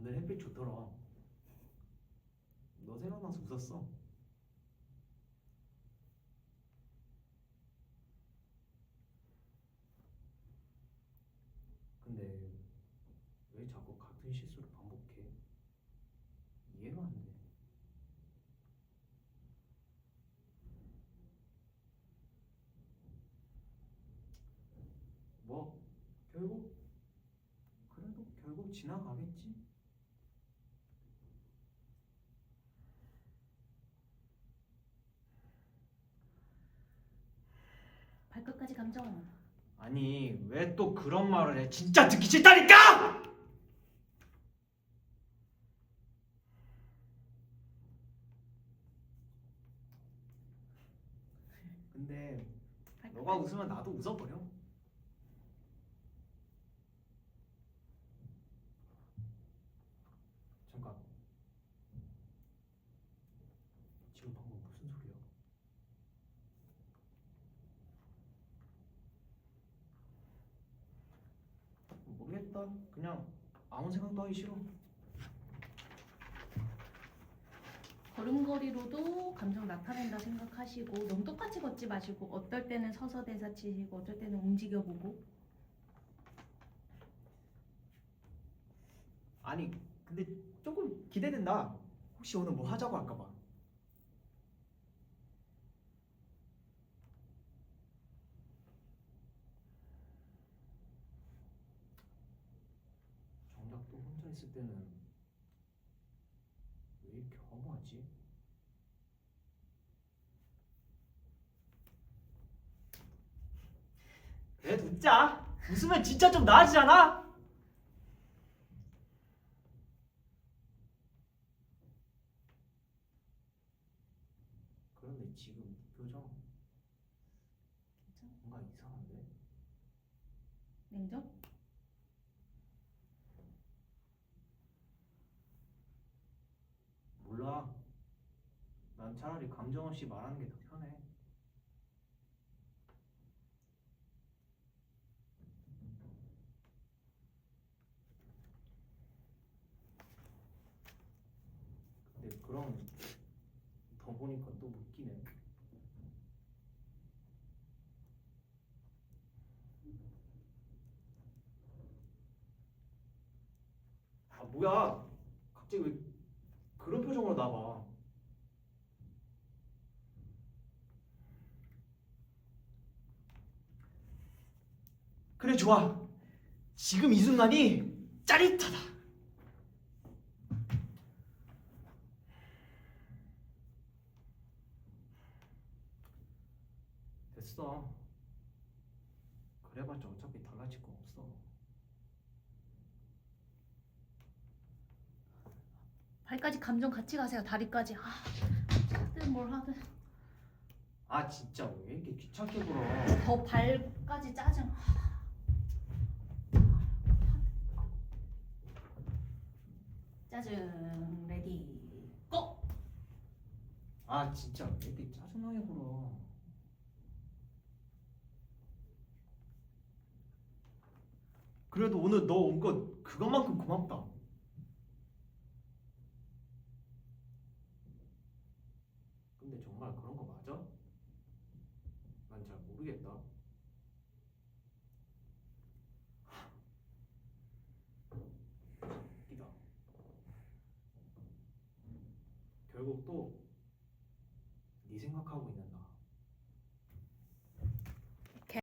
오늘 햇빛 좋더라. 너 생각나서 웃었어. 근데 왜 자꾸 같은 실수를 반복해? 이해가 안 돼. 뭐 결국 그래도 결국 지나가겠지. 발끝까지 감정. 아니 왜 또 그런 말을 해? 진짜 듣기 싫다니까! 근데 너가 웃으면 나도 웃어버려. 잠깐. 지금 방금 무슨 소리야? 모르겠다. 그냥 아무 생각도 하기 싫어. 걸음걸이로도 감정 나타낸다 생각하시고 너무 똑같이 걷지 마시고 어떨 때는 서서 대사 치시고 어떨 때는 움직여보고 아니 근데 조금 기대된다. 혹시 오늘 뭐 하자고 할까 봐. 정작 또 혼자 있을 때는 왜 이렇게 허무하지? 그래 웃자. 웃으면 진짜 좀 나아지잖아. 그런데 지금 네 표정 뭔가 이상한데? 냉정? 몰라. 난 차라리 감정 없이 말하는 게 더 편해. 근데 그럼 더 보니까 또 웃기네. 아 뭐야? 갑자기 왜 그런 표정으로 나봐? 그래 좋아. 지금 이 순간이 짜릿하다. 됐어. 그래봤자 어차피 달라질 건 없어. 발까지 감정 같이 가세요 다리까지 아, 하든 뭘 하든 아 진짜 왜 이렇게 귀찮게 굴어? 더 발까지 짜증 짜증 레디 고! 아 진짜 왜 이렇게 짜증나게 굴어? 그래도 오늘 너 온 거 그것만큼 고맙다. 근데 정말 그런 거 맞아? 난 잘 모르겠다. 결국 또 네 생각하고 있는 나.